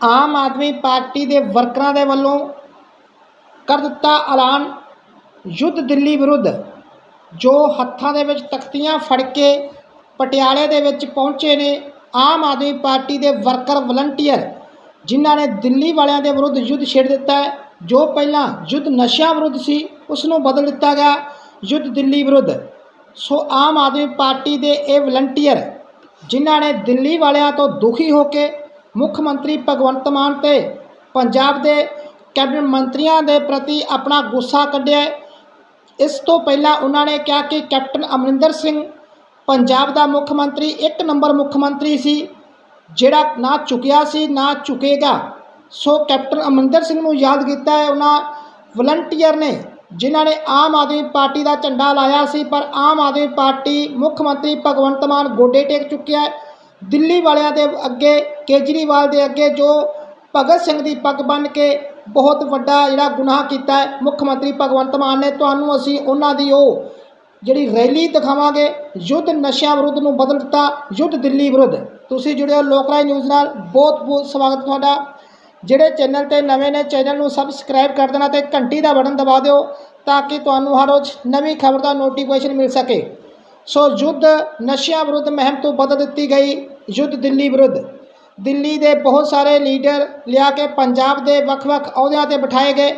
ਆਮ Aadmi party ਦੇ ਵਰਕਰਾਂ ਦੇ ਵੱਲੋਂ ਕਰ ਦਿੱਤਾ ਐਲਾਨ ਯੁੱਧ ਦਿੱਲੀ ਵਿਰੁੱਧ, ਜੋ ਹੱਥਾਂ ਦੇ ਵਿੱਚ ਤਖਤੀਆਂ ਫੜ ਕੇ ਪਟਿਆਲੇ ਦੇ ਵਿੱਚ ਪਹੁੰਚੇ ਨੇ ਆਮ ਆਦਮੀ ਪਾਰਟੀ ਦੇ ਵਰਕਰ ਵਲੰਟੀਅਰ, ਜਿਨ੍ਹਾਂ ਨੇ ਦਿੱਲੀ ਵਾਲਿਆਂ ਦੇ ਵਿਰੁੱਧ ਯੁੱਧ ਛੇੜ ਦਿੱਤਾ ਹੈ, ਜੋ ਪਹਿਲਾਂ ਯੁੱਧ ਨਸ਼ਿਆਂ ਵਿਰੁੱਧ ਸੀ, ਉਸ ਨੂੰ ਬਦਲ ਦਿੱਤਾ ਗਿਆ ਯੁੱਧ ਦਿੱਲੀ ਵਿਰੁੱਧ। ਸੋ ਆਮ ਆਦਮੀ ਪਾਰਟੀ ਦੇ ਇਹ ਵਲੰਟੀਅਰ, ਜਿਨ੍ਹਾਂ ਨੇ ਦਿੱਲੀ ਵਾਲਿਆਂ ਤੋਂ ਦੁਖੀ ਹੋ ਕੇ ਮੁੱਖ ਮੰਤਰੀ ਭਗਵੰਤ ਮਾਨ ਤੇ ਪੰਜਾਬ ਦੇ ਕੈਬਨਿਟ ਮੰਤਰੀਆਂ ਦੇ ਪ੍ਰਤੀ ਆਪਣਾ ਗੁੱਸਾ ਕੱਢਿਆ ਇਸ ਤੋਂ ਪਹਿਲਾਂ ਉਹਨਾਂ ਨੇ ਕਿਹਾ ਕਿ ਕੈਪਟਨ ਅਮਰਿੰਦਰ ਸਿੰਘ ਪੰਜਾਬ ਦਾ ਮੁੱਖ ਮੰਤਰੀ, ਇੱਕ ਨੰਬਰ ਮੁੱਖ ਮੰਤਰੀ ਸੀ, ਜਿਹੜਾ ਨਾ ਝੁਕਿਆ ਸੀ, ਨਾ ਚੁਕੇਗਾ ਸੋ ਕੈਪਟਨ ਅਮਰਿੰਦਰ ਸਿੰਘ ਨੂੰ ਯਾਦ ਕੀਤਾ ਹੈ, ਉਹਨਾਂ ਵਲੰਟੀਅਰ ਨੇ, ਜਿਨ੍ਹਾਂ ਨੇ ਆਮ ਆਦਮੀ ਪਾਰਟੀ ਦਾ ਝੰਡਾ ਲਾਇਆ ਸੀ, ਪਰ ਆਮ ਆਦਮੀ ਪਾਰਟੀ ਮੁੱਖ ਮੰਤਰੀ ਭਗਵੰਤ ਮਾਨ ਗੋਡੇ ਟੇਕ ਚੁੱਕਿਆ ਹੈ। ਦਿੱਲੀ ਵਾਲਿਆਂ ਦੇ ਅੱਗੇ, ਕੇਜਰੀਵਾਲ ਦੇ ਅੱਗੇ ਜੋ ਭਗਤ ਸਿੰਘ ਦੀ ਪੱਗ ਬੰਨ੍ਹ ਕੇ ਬਹੁਤ ਵੱਡਾ ਜਿਹੜਾ ਗੁਨਾਹ ਕੀਤਾ ਹੈ, ਮੁੱਖ ਮੰਤਰੀ ਭਗਵੰਤ ਮਾਨ ਨੇ, ਤੁਹਾਨੂੰ ਅਸੀਂ ਉਹਨਾਂ ਦੀ ਉਹ ਜਿਹੜੀ ਰੈਲੀ ਦਿਖਾਵਾਂਗੇ, ਯੁੱਧ ਨਸ਼ਿਆਂ ਵਿਰੁੱਧ ਨੂੰ ਬਦਲ ਦਿੱਤਾ, ਯੁੱਧ ਦਿੱਲੀ ਵਿਰੁੱਧ। ਤੁਸੀਂ ਜੁੜੇ ਹੋ ਲੋਕਰਾਜ ਨਿਊਜ਼ ਨਾਲ, ਬਹੁਤ ਬਹੁਤ ਸਵਾਗਤ ਤੁਹਾਡਾ। ਜਿਹੜੇ ਚੈਨਲ ਤੇ ਨਵੇਂ ਨੇ, ਚੈਨਲ ਨੂੰ ਸਬਸਕ੍ਰਾਈਬ ਕਰ ਦੇਣਾ ਤੇ ਘੰਟੀ ਦਾ ਬਟਨ ਦਬਾ ਦਿਓ, ਤਾਂ ਕਿ ਤੁਹਾਨੂੰ ਹਰ ਰੋਜ਼ ਨਵੀਂ ਖਬਰ ਦਾ ਨੋਟੀਫਿਕੇਸ਼ਨ ਮਿਲ ਸਕੇ। ਸੋ ਯੁੱਧ ਨਸ਼ਿਆਂ ਵਿਰੁੱਧ ਮਹਿਮ ਤੋਂ ਬਦਲ ਦਿੱਤੀ ਗਈ। ਯੁੱਧ ਦਿੱਲੀ ਵਿਰੁੱਧ। ਦਿੱਲੀ ਦੇ ਬਹੁਤ ਸਾਰੇ ਲੀਡਰ ਲਿਆ ਕੇ ਪੰਜਾਬ ਦੇ ਵੱਖ-ਵੱਖ ਅਹੁਦਿਆਂ ਤੇ ਬਿਠਾਏ ਗਏ।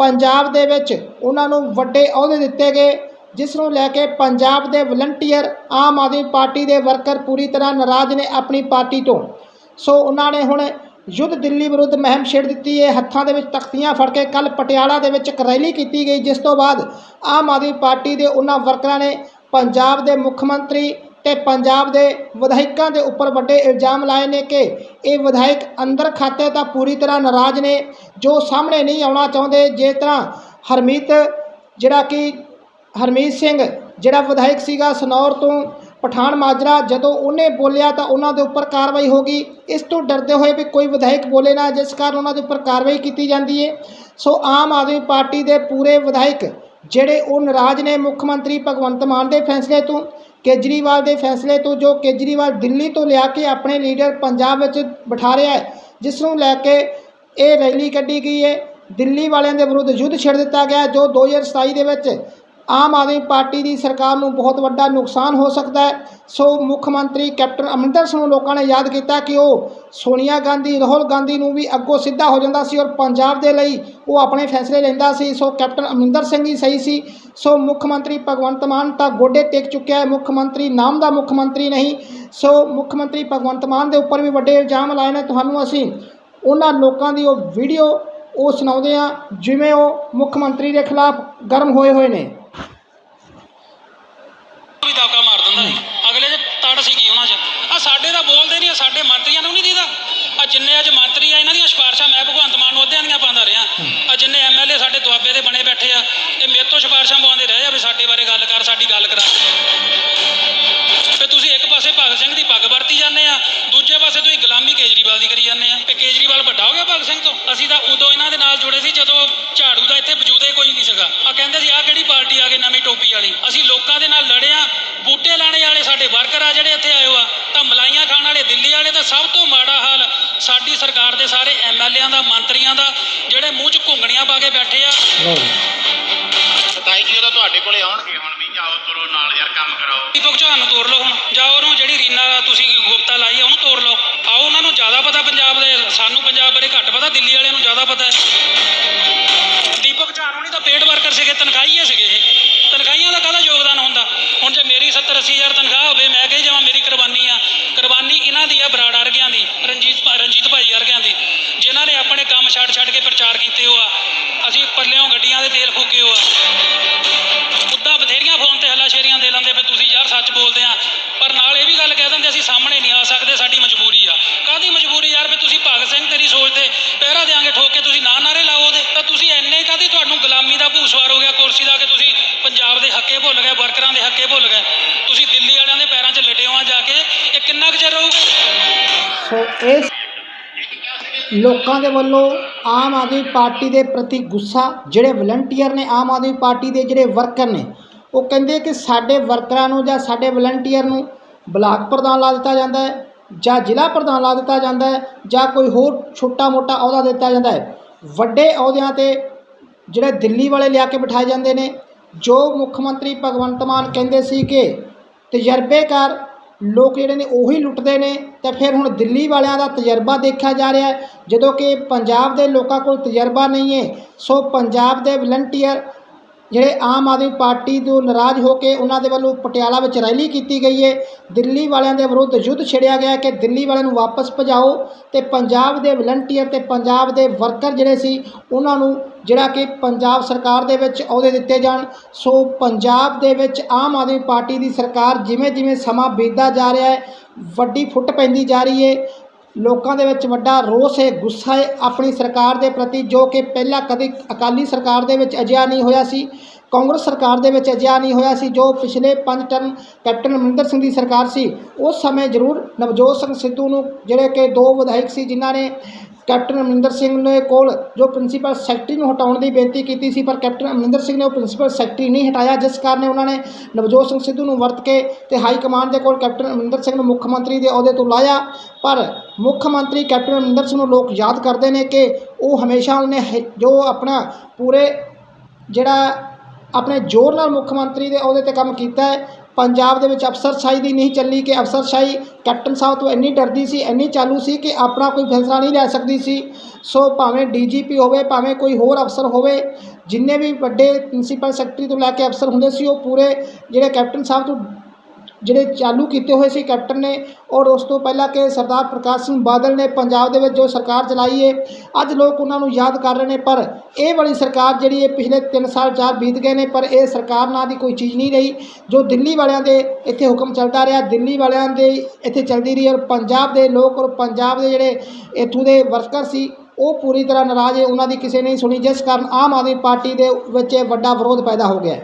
ਪੰਜਾਬ ਦੇ ਵਿੱਚ ਉਹਨਾਂ ਨੂੰ ਵੱਡੇ ਅਹੁਦੇ ਦਿੱਤੇ ਗਏ, ਜਿਸ ਨੂੰ ਲੈ ਕੇ ਪੰਜਾਬ ਦੇ ਵਲੰਟੀਅਰ ਆਮ ਆਦਮੀ ਪਾਰਟੀ ਦੇ ਵਰਕਰ ਪੂਰੀ ਤਰ੍ਹਾਂ ਨਾਰਾਜ਼ ਨੇ ਆਪਣੀ ਪਾਰਟੀ ਤੋਂ। ਸੋ ਉਹਨਾਂ ਨੇ ਹੁਣ ਯੁੱਧ ਦਿੱਲੀ ਵਿਰੁੱਧ ਮਹਿਮ ਛੇੜ ਦਿੱਤੀ। ਹੈ ਹੱਥਾਂ ਦੇ ਵਿੱਚ ਤਖਤੀਆਂ ਫੜ ਕੇ ਕੱਲ ਪਟਿਆਲਾ ਦੇ ਵਿੱਚ ਇੱਕ ਰੈਲੀ ਕੀਤੀ ਗਈ, ਜਿਸ ਤੋਂ ਬਾਅਦ ਆਮ ਆਦਮੀ ਪਾਰਟੀ ਦੇ ਉਹਨਾਂ ਵਰਕਰਾਂ ਨੇ ਪੰਜਾਬ ਦੇ ਮੁੱਖ ਮੰਤਰੀ ਤੇ ਪੰਜਾਬ ਦੇ ਵਿਧਾਇਕਾਂ ਦੇ ਉੱਪਰ ਵੱਡੇ ਇਲਜ਼ਾਮ ਲਾਏ ਨੇ ਕਿ ਇਹ ਵਿਧਾਇਕ ਅੰਦਰ ਖਾਤੇ ਤਾਂ ਪੂਰੀ ਤਰ੍ਹਾਂ ਨਾਰਾਜ਼ ਨੇ, ਜੋ ਸਾਹਮਣੇ ਨਹੀਂ ਆਉਣਾ ਚਾਹੁੰਦੇ ਜਿਸ ਤਰ੍ਹਾਂ ਹਰਮੀਤ, ਜਿਹੜਾ ਕਿ ਹਰਮੀਤ ਸਿੰਘ, ਜਿਹੜਾ ਵਿਧਾਇਕ ਸੀਗਾ ਸਨੌਰ ਤੋਂ ਪਠਾਨ ਮਾਜਰਾ, ਜਦੋਂ ਉਹਨੇ ਬੋਲਿਆ ਤਾਂ ਉਹਨਾਂ ਦੇ ਉੱਪਰ ਕਾਰਵਾਈ ਹੋ ਗਈ। ਇਸ ਤੋਂ ਡਰਦੇ ਹੋਏ ਵੀ ਕੋਈ ਵਿਧਾਇਕ ਬੋਲੇ ਨਾ, ਜਿਸ ਕਾਰਨ ਉਹਨਾਂ ਦੇ ਉੱਪਰ ਕਾਰਵਾਈ ਕੀਤੀ ਜਾਂਦੀ ਹੈ ਸੋ ਆਮ ਆਦਮੀ ਪਾਰਟੀ ਦੇ ਪੂਰੇ ਵਿਧਾਇਕ ਜਿਹੜੇ ਉਹ ਨਾਰਾਜ਼ ਨੇ ਮੁੱਖ ਮੰਤਰੀ ਭਗਵੰਤ ਮਾਨ ਦੇ ਫੈਸਲੇ ਤੋਂ, ਕੇਜਰੀਵਾਲ ਦੇ ਫੈਸਲੇ ਤੋਂ, ਜੋ ਕੇਜਰੀਵਾਲ ਦਿੱਲੀ ਤੋਂ ਲਿਆ ਕੇ ਆਪਣੇ ਲੀਡਰ ਪੰਜਾਬ ਵਿੱਚ ਬਿਠਾ ਰਿਹਾ ਹੈ ਜਿਸ ਨੂੰ ਲੈ ਕੇ ਇਹ ਰੈਲੀ ਕੱਢੀ ਗਈ ਹੈ। ਦਿੱਲੀ ਵਾਲਿਆਂ ਦੇ ਵਿਰੁੱਧ ਯੁੱਧ ਛੇੜ ਦਿੱਤਾ ਗਿਆ, ਜੋ 2027 ਦੇ ਵਿੱਚ ਆਮ ਆਦਮੀ ਪਾਰਟੀ ਦੀ ਸਰਕਾਰ ਨੂੰ ਬਹੁਤ ਵੱਡਾ ਨੁਕਸਾਨ ਹੋ ਸਕਦਾ ਹੈ। ਸੋ ਮੁੱਖ ਮੰਤਰੀ ਕੈਪਟਨ ਅਮਰਿੰਦਰ ਸਿੰਘ ਨੂੰ ਲੋਕਾਂ ਨੇ ਯਾਦ ਕੀਤਾ ਕਿ ਉਹ ਸੋਨੀਆ ਗਾਂਧੀ, ਰਾਹੁਲ ਗਾਂਧੀ ਨੂੰ ਵੀ ਅੱਗੋਂ ਸਿੱਧਾ ਹੋ ਜਾਂਦਾ ਸੀ ਔਰ ਪੰਜਾਬ ਦੇ ਲਈ ਉਹ ਆਪਣੇ ਫੈਸਲੇ ਲੈਂਦਾ ਸੀ। ਸੋ ਕੈਪਟਨ ਅਮਰਿੰਦਰ ਸਿੰਘ ਹੀ ਸਹੀ ਸੀ। ਸੋ ਮੁੱਖ ਮੰਤਰੀ ਭਗਵੰਤ ਮਾਨ ਤਾਂ ਗੋਡੇ ਟੇਕ ਚੁੱਕਿਆ ਹੈ। ਮੁੱਖ ਮੰਤਰੀ ਨਾਮ ਦਾ ਮੁੱਖ ਮੰਤਰੀ ਨਹੀਂ। ਸੋ ਮੁੱਖ ਮੰਤਰੀ ਭਗਵੰਤ ਮਾਨ ਦੇ ਉੱਪਰ ਵੀ ਵੱਡੇ ਇਲਜ਼ਾਮ ਲਾਏ ਨੇ। ਤੁਹਾਨੂੰ ਅਸੀਂ ਉਹਨਾਂ ਲੋਕਾਂ ਦੀ ਉਹ ਵੀਡੀਓ ਉਹ ਸੁਣਾਉਂਦੇ ਆ ਜਿਵੇਂ ਉਹ ਮੁੱਖ ਮੰਤਰੀ ਦੇ ਖਿਲਾਫ ਗਰਮ ਹੋਏ ਹੋਏ ਨੇ ਵੀ ਦਾਕਾ ਮਾਰ ਦਿੰਦਾ ਸੀ ਅਗਲੇ ਦੇ ਤੜ ਸੀਗੀ ਉਹਨਾਂ 'ਚ ਆ ਸਾਡੇ ਤਾਂ ਬੋਲਦੇ ਨਹੀਂ, ਆ ਸਾਡੇ ਮੰਤਰੀਆਂ ਨੂੰ ਨਹੀਂ ਦੀਦਾ। ਆ ਜਿੰਨੇ ਅੱਜ ਮੰਤਰੀ ਆ, ਇਹਨਾਂ ਦੀਆਂ ਸਿਫਾਰਸ਼ਾਂ ਮੈਂ ਭਗਵੰਤ ਮਾਨ ਨੂੰ ਅੱਧਿਆਂ ਦੀਆਂ ਪਾਉਂਦਾ ਰਿਹਾ। ਆ ਜਿੰਨੇ ਐਮਐਲਏ ਸਾਡੇ ਦੁਆਬੇ ਦੇ ਬਣੇ ਬੈਠੇ ਆ, ਇਹ ਮੇਰੇ ਤੋਂ ਸਿਫਾਰਸ਼ਾਂ ਪਵਾਉਂਦੇ ਰਹੇ ਆ ਵੀ ਸਾਡੇ ਬਾਰੇ ਗੱਲ ਕਰ, ਸਾਡੇ ਸਭ ਤੋਂ ਮਾੜਾ ਹਾਲ ਸਾਡੀ ਸਰਕਾਰ ਦੇ ਸਾਰੇ ਐਮਐਲਏਆਂ ਦਾ ਮੰਤਰੀਆਂ ਦਾ ਜਿਹੜੇ ਮੂੰਹ 'ਚ ਘੁੰਗਣੀਆਂ ਪਾ ਕੇ ਬੈਠੇ ਆ। ਸਤਾਈ ਜੀ ਤਾਂ ਤੁਹਾਡੇ ਕੋਲੇ ਆਉਣਗੇ। ਹੁਣ ਵੀ ਜਾਓ ਤੁਰੋ ਨਾਲ ਯਾਰ ਕੰਮ ਕਰਾਓ। ਦੀਪਕ ਚੌਹਾਨ ਨੂੰ ਤੋੜ ਲਓ ਹੁਣ। ਜਾਓ ਉਹਨੂੰ ਜਿਹੜੀ ਰੀਨਾ ਤੁਸੀਂ ਗੁਪਤਾ ਲਾਈ ਆ ਉਹਨੂੰ ਤੋੜ ਲਓ। ਆਓ ਉਹਨਾਂ ਨੂੰ ਜ਼ਿਆਦਾ ਪਤਾ ਪੰਜਾਬ ਦੇ ਸਾਨੂੰ ਸੋ ਇਸ ਲੋਕਾਂ ਦੇ ਵੱਲੋਂ ਆਮ ਆਦਮੀ ਪਾਰਟੀ ਦੇ ਪ੍ਰਤੀ ਗੁੱਸਾ, ਜਿਹੜੇ ਵਲੰਟੀਅਰ ਨੇ ਆਮ ਆਦਮੀ ਪਾਰਟੀ ਦੇ ਜਿਹੜੇ ਵਰਕਰ ਨੇ, ਉਹ ਕਹਿੰਦੇ ਕਿ ਸਾਡੇ ਵਰਕਰਾਂ ਨੂੰ ਜਾਂ ਸਾਡੇ ਵਲੰਟੀਅਰ ਨੂੰ ਬਲਾਕ ਪ੍ਰਧਾਨ ਲਾ ਦਿੱਤਾ ਜਾਂਦਾ ਹੈ, ਜਾਂ ਜ਼ਿਲ੍ਹਾ ਪ੍ਰਧਾਨ ਲਾ ਦਿੱਤਾ ਜਾਂਦਾ ਹੈ, ਜਾਂ ਕੋਈ ਹੋਰ ਛੋਟਾ ਮੋਟਾ ਅਹੁਦਾ ਦਿੱਤਾ ਜਾਂਦਾ ਹੈ। ਵੱਡੇ ਅਹੁਦਿਆਂ ਤੇ ਜਿਹੜੇ ਦਿੱਲੀ ਵਾਲੇ ਲਿਆ ਕੇ ਬਿਠਾਏ ਜਾਂਦੇ ਨੇ, ਜੋ ਮੁੱਖ ਮੰਤਰੀ ਭਗਵੰਤ ਮਾਨ ਕਹਿੰਦੇ ਸੀ ਕਿ ਤਜਰਬੇਕਾਰ ਲੋਕ ਜਿਹੜੇ ਨੇ ਉਹੀ ਲੁੱਟਦੇ ਨੇ। ਤੇ ਫਿਰ ਹੁਣ ਦਿੱਲੀ ਵਾਲਿਆਂ ਦਾ ਤਜਰਬਾ ਦੇਖਿਆ ਜਾ ਰਿਹਾ ਜਦੋਂ ਕਿ ਪੰਜਾਬ ਦੇ ਲੋਕਾਂ ਕੋਲ ਤਜਰਬਾ ਨਹੀਂ ਹੈ। ਸੋ ਪੰਜਾਬ ਦੇ ਵਲੰਟੀਅਰ ਜਿਹੜੇ ਆਮ ਆਦਮੀ ਪਾਰਟੀ ਤੋਂ ਨਾਰਾਜ਼ ਹੋ ਕੇ ਉਹਨਾਂ ਦੇ ਵੱਲੋਂ ਪਟਿਆਲਾ ਵਿੱਚ ਰੈਲੀ ਕੀਤੀ ਗਈ ਹੈ, ਦਿੱਲੀ ਵਾਲਿਆਂ ਦੇ ਵਿਰੁੱਧ ਯੁੱਧ ਛੇੜਿਆ ਗਿਆ ਕਿ ਦਿੱਲੀ ਵਾਲਿਆਂ ਨੂੰ ਵਾਪਸ ਭਜਾਓ ਤੇ ਪੰਜਾਬ ਦੇ ਵਲੰਟੀਅਰ ਤੇ ਪੰਜਾਬ ਦੇ ਵਰਕਰ ਜਿਹੜੇ ਸੀ, ਉਹਨਾਂ ਨੂੰ ਜਿਹੜਾ ਕਿ ਪੰਜਾਬ ਸਰਕਾਰ ਦੇ ਵਿੱਚ ਅਹੁਦੇ ਦਿੱਤੇ ਜਾਣ। ਸੋ ਪੰਜਾਬ ਦੇ ਵਿੱਚ ਆਮ ਆਦਮੀ ਪਾਰਟੀ ਦੀ ਸਰਕਾਰ ਜਿਵੇਂ ਜਿਵੇਂ ਸਮਾਂ ਬੀਤਦਾ ਜਾ ਰਿਹਾ ਹੈ, ਵੱਡੀ ਫੁੱਟ ਪੈਂਦੀ ਜਾ ਰਹੀ ਹੈ। ਲੋਕਾਂ ਦੇ ਵਿੱਚ ਵੱਡਾ ਰੋਸ ਹੈ, ਗੁੱਸਾ ਹੈ। ਆਪਣੀ ਸਰਕਾਰ ਦੇ ਪ੍ਰਤੀ ਜੋ ਕਿ ਪਹਿਲਾਂ ਕਦੇ ਅਕਾਲੀ ਸਰਕਾਰ ਦੇ ਵਿੱਚ ਅਜਿਹਾ ਨਹੀਂ ਹੋਇਆ ਸੀ ਕਾਂਗਰਸ ਸਰਕਾਰ ਦੇ ਵਿੱਚ ਅਜਿਹਾ ਨਹੀਂ ਹੋਇਆ ਸੀ, ਜੋ ਪਿਛਲੇ 5 ਟਰਮ ਕੈਪਟਨ ਅਮਰਿੰਦਰ ਸਿੰਘ ਦੀ ਸਰਕਾਰ ਸੀ, ਉਸ ਸਮੇਂ ਜ਼ਰੂਰ ਨਵਜੋਤ ਸਿੰਘ ਸਿੱਧੂ ਨੂੰ, ਜਿਹੜੇ ਕਿ ਦੋ ਵਿਧਾਇਕ ਸੀ, ਜਿਨ੍ਹਾਂ ਨੇ ਕੈਪਟਨ ਅਮਰਿੰਦਰ ਸਿੰਘ ਨੇ ਕੋਲ ਜੋ ਪ੍ਰਿੰਸੀਪਲ ਸੈਕਟਰੀ ਨੂੰ ਹਟਾਉਣ ਦੀ ਬੇਨਤੀ ਕੀਤੀ ਸੀ, ਪਰ ਕੈਪਟਨ ਅਮਰਿੰਦਰ ਸਿੰਘ ਨੇ ਉਹ ਪ੍ਰਿੰਸੀਪਲ ਸੈਕਟਰੀ ਨਹੀਂ ਹਟਾਇਆ, ਜਿਸ ਕਾਰਨ ਉਹਨਾਂ ਨੇ ਨਵਜੋਤ ਸਿੰਘ ਸਿੱਧੂ ਨੂੰ ਵਰਤ ਕੇ ਤੇ ਹਾਈ ਕਮਾਂਡ ਦੇ ਕੋਲ ਕੈਪਟਨ ਅਮਰਿੰਦਰ ਸਿੰਘ ਨੂੰ ਮੁੱਖ ਮੰਤਰੀ ਦੇ ਅਹੁਦੇ ਤੋਂ ਲਾਇਆ। ਪਰ ਮੁੱਖ ਮੰਤਰੀ ਕੈਪਟਨ ਅਮਰਿੰਦਰ ਸਿੰਘ ਨੂੰ ਲੋਕ ਯਾਦ ਕਰਦੇ ਨੇ ਕਿ ਉਹ ਹਮੇਸ਼ਾ ਉਹਨੇ ਹ- ਜੋ ਆਪਣਾ ਪੂਰੇ ਜਿਹੜਾ ਆਪਣੇ ਜ਼ੋਰ ਨਾਲ ਮੁੱਖ ਮੰਤਰੀ ਦੇ ਅਹੁਦੇ ਤੇ ਕੰਮ ਕੀਤਾ ਹੈ। ਪੰਜਾਬ ਦੇ ਵਿੱਚ ਅਫਸਰਸ਼ਾਹੀ ਦੀ ਨਹੀਂ ਚੱਲੀ ਕਿ ਅਫਸਰਸ਼ਾਹੀ ਕੈਪਟਨ ਸਾਹਿਬ ਤੋਂ ਇੰਨੀ ਡਰਦੀ ਸੀ, ਇੰਨੀ ਚਾਲੂ ਸੀ ਕਿ ਆਪਣਾ ਕੋਈ ਫੈਸਲਾ ਨਹੀਂ ਲੈ ਸਕਦੀ ਸੀ। ਸੋ ਭਾਵੇਂ ਡੀਜੀਪੀ ਹੋਵੇ, ਭਾਵੇਂ ਕੋਈ ਹੋਰ ਅਫਸਰ ਹੋਵੇ, ਜਿੰਨੇ ਵੀ ਵੱਡੇ ਪ੍ਰਿੰਸੀਪਲ ਸੈਕਟਰੀ ਤੋਂ ਲੈ ਕੇ ਅਫਸਰ ਹੁੰਦੇ ਸੀ, ਉਹ ਪੂਰੇ ਜਿਹੜੇ ਕੈਪਟਨ ਸਾਹਿਬ ਤੋਂ ਜਿਹੜੇ ਚਾਲੂ ਕੀਤੇ ਹੋਏ ਸੀ ਕੈਪਟਨ ਨੇ ਔਰ ਉਸ ਤੋਂ ਪਹਿਲਾਂ ਕਿ ਸਰਦਾਰ ਪ੍ਰਕਾਸ਼ ਸਿੰਘ ਬਾਦਲ ਨੇ ਪੰਜਾਬ ਦੇ ਵਿੱਚ ਜੋ ਸਰਕਾਰ ਚਲਾਈ ਹੈ ਅੱਜ ਲੋਕ ਉਹਨਾਂ ਨੂੰ ਯਾਦ ਕਰ ਰਹੇ ਨੇ, ਪਰ ਇਹ ਵਾਲੀ ਸਰਕਾਰ ਜਿਹੜੀ ਹੈ ਪਿਛਲੇ 3 ਸਾਲ ਚਾਰ ਬੀਤ ਗਏ ਨੇ, ਪਰ ਇਹ ਸਰਕਾਰ ਨਾਂ ਦੀ ਕੋਈ ਚੀਜ਼ ਨਹੀਂ ਰਹੀ, ਜੋ ਦਿੱਲੀ ਵਾਲਿਆਂ ਦੇ ਇੱਥੇ ਹੁਕਮ ਚੱਲਦਾ ਰਿਹਾ, ਦਿੱਲੀ ਵਾਲਿਆਂ ਦੇ ਇੱਥੇ ਚੱਲਦੀ ਰਹੀ ਔਰ ਪੰਜਾਬ ਦੇ ਲੋਕ ਔਰ ਪੰਜਾਬ ਦੇ ਜਿਹੜੇ ਇੱਥੋਂ ਦੇ ਵਰਕਰ ਸੀ, ਉਹ ਪੂਰੀ ਤਰ੍ਹਾਂ ਨਾਰਾਜ਼ ਹੈ ਉਹਨਾਂ ਦੀ ਕਿਸੇ ਨਹੀਂ ਸੁਣੀ, ਜਿਸ ਕਾਰਨ ਆਮ ਆਦਮੀ ਪਾਰਟੀ ਦੇ ਵਿੱਚ ਇਹ ਵੱਡਾ ਵਿਰੋਧ ਪੈਦਾ ਹੋ ਗਿਆ